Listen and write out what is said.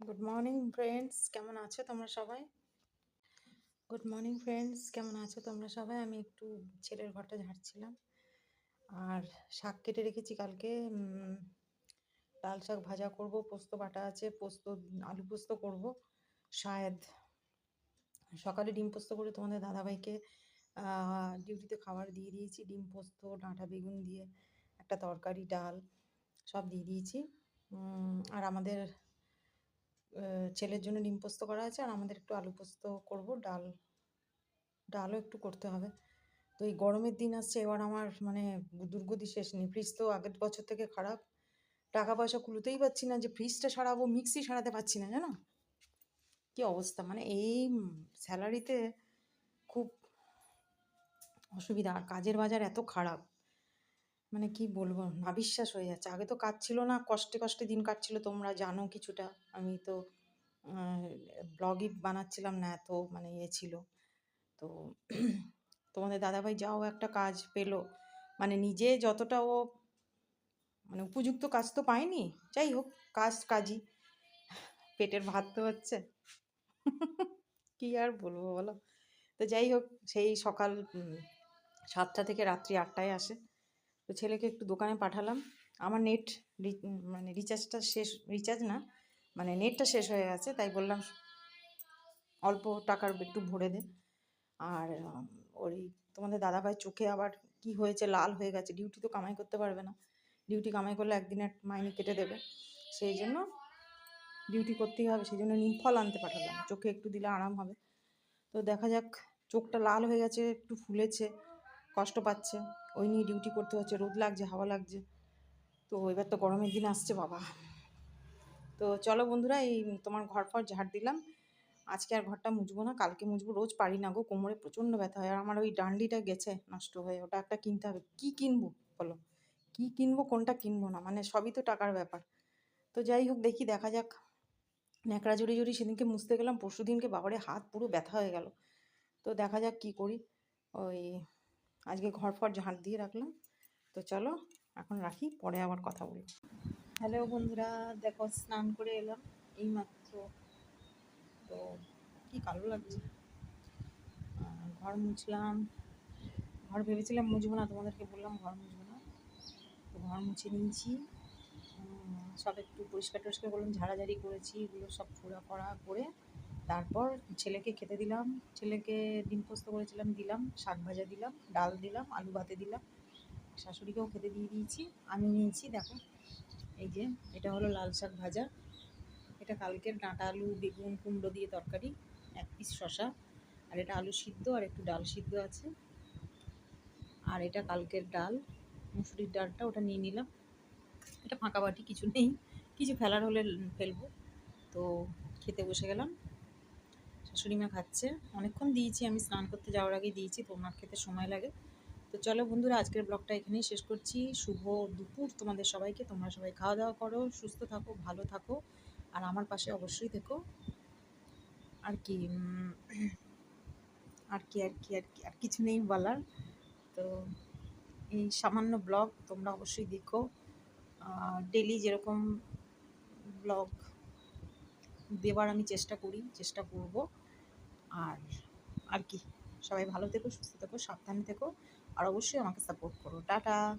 Good morning friends কেমন আছো তোমরা সবাই? গুড মর্নিং ফ্রেন্ডস কেমন আছো তোমরা সবাই? আমি একটু ছেলের ঘরটা ঝাড়ছিলাম। আর শাক কেটে রেখেছি কালকে। লাল শাক ভাজা করব, পোস্ত বাটা আছে, পোস্ত, আলু পোস্ত করব, শায়দ সকালে ডিম পোস্ত করে তোমাদের দাদাভাইকে ডিউটিতে খাবার দিয়ে দিয়েছি। ডিম পোস্ত, ডাঁটা বেগুন দিয়ে, একটা তরকারি, ডাল সব দিয়ে দিয়েছি। আর আমাদের ছেলের জন্য ডিম পোস্ত করা আছে আর আমাদের একটু আলু পোস্ত করব, ডাল, ডালও একটু করতে হবে। তো এই গরমের দিন আসছে, এবার আমার মানে দুর্গতি শেষ নেই। ফ্রিজ তো আগের বছর থেকে খারাপ। টাকা পয়সা কুলোতেই পাচ্ছি না, যে ফ্রিজটা সারাবো মিক্সি সারাতে পারছি না, জানো? কি অবস্থা? মানে এই স্যালারিতে খুব অসুবিধা, আর কাজের বাজার এত খারাপ। মানে কি বলব? নাবিশ্বাস হয়ে যাচ্ছে। আগে তো কাজ ছিল না, কষ্টে কষ্টে দিন কাটছিল, তোমরা জানো কিছুটা। আমি তো ব্লগই বানাচ্ছিলাম না, এত মানে ইয়ে ছিল। তো তোমাদের দাদাভাই যাও, একটা কাজ পেল। মানে নিজে যতটা ও মানে উপযুক্ত কাজ তো পায়নি। যাই হোক, কাজ কাজই। পেটের ভাত তো হচ্ছে। কি আর বলব বলো? তো যাই হোক, সেই সকাল সাতটা থেকে রাত্রি আটটায় আসে। তো ছেলেকে একটু দোকানে পাঠালাম। আমার নেট মানে রিচার্জটা শেষ রিচার্জ না মানে নেটটা শেষ হয়ে গেছে, তাই বললাম অল্প টাকার একটু ভরে দে। আর ওই তোমাদের দাদাভাই চোখে আবার কি হয়েছে, লাল হয়ে গেছে ডিউটি তো কামাই করতে পারবে না। ডিউটি কামাই করলে একদিনের মাইনে কেটে দেবে। সেই জন্য ডিউটি করতেই হবে, সেই জন্য নিমফল আনতে পাঠালাম। চোখে একটু দিলে আরাম হবে। তো দেখা যাক, চোখটা লাল হয়ে গেছে, একটু ফুলেছে। কষ্ট পাচ্ছে। ওই নিয়ে ডিউটি করতে হচ্ছে, রোদ লাগছে, হাওয়া লাগছে। তো এবার তো গরমের দিন আসছে বাবা। তো চলো বন্ধুরা, এই তোমার ঘর ফর ঝাড় দিলাম। আজকে আর ঘরটা মুছবো না, কালকে মুছবো, রোজ পারি না গো, কোমরে প্রচণ্ড ব্যথা হয়। আর আমার ওই ডান্ডিটা গেছে, নষ্ট হয়ে, ওটা একটা কিনতে হবে। কি কিনবো বলো? কি কিনবো, কোনটা কিনবো না? মানে সবই তো টাকার ব্যাপার। তো যাই হোক, দেখি, দেখা যাক। ন্যাকড়া জড়ি জড়ি সেদিনকে মুছতে গেলাম পরশু দিনকে বাবারে হাত পুরো ব্যথা হয়ে গেল। তো দেখা যাক কি করি। ওই আজকে ঘর ফর ঝাঁট দিয়ে রাখলাম। তো চলো, এখন রাখি, পরে আবার কথা বলি। হ্যালো বন্ধুরা, দেখো স্নান করে এলাম এইমাত্র। তো কি কালো লাগছে। ঘর মুছলাম। ঘর ভেবেছিলাম মুছবো না, তোমাদেরকে বললাম ঘর মুছবো না। তো ঘর মুছে নিয়েছি। সব একটু পরিষ্কার টরিষ্কার করলাম ঝাড়াঝাড়ি করেছি, এগুলো সব ফোড়া ফড়া করে তারপর ছেলেকে খেতে দিলাম, ছেলেকে ডিম পোস্ত করেছিলাম, দিলাম, শাক ভাজা দিলাম, ডাল দিলাম, আলু ভাতে দিলাম, শাশুড়িকেও খেতে দিয়ে দিয়েছি, আমি নিয়েছি, দেখো, এই যে, এটা হলো লাল শাক ভাজা, এটা কালকের ডাঁটা আলু, বেগুন, কুমড়ো দিয়ে তরকারি, এক পিস শশা আর এটা আলু সিদ্ধ, আর একটু ডাল সিদ্ধ আছে, আর এটা কালকের ডাল, মুসুরির ডালটা ওটা নিয়ে নিলাম, এটা ফাঁকা বাটি, কিছু নেই, কিছু ফেলার হলে ফেলব, তো খেতে বসে গেলাম শাশুড়ি খাচ্ছে। অনেকক্ষণ দিয়েছি, আমি স্নান করতে যাওয়ার আগে দিয়েছি, তো ওনার খেতে সময় লাগে। তো চলো বন্ধুরা, আজকের ব্লগটা এখানেই শেষ করছি। শুভ দুপুর তোমাদের সবাইকে, তোমরা সবাই খাওয়া দাওয়া করো, সুস্থ থাকো, ভালো থাকো, আর আমার পাশে অবশ্যই থেকো। আর কি আর কি আর কি আর কি, আর কিছু নেই বলার। তো এই সামান্য ব্লগ তোমরা অবশ্যই দেখো। ডেলি যেরকম ব্লগ দেওয়ার আমি চেষ্টা করি, চেষ্টা করব। আর আর কি। সবাই ভালো থেকো, সুস্থ থেকো, সাবধানে থেকো। আর অবশ্যই আমাকে সাপোর্ট করো। টাটা!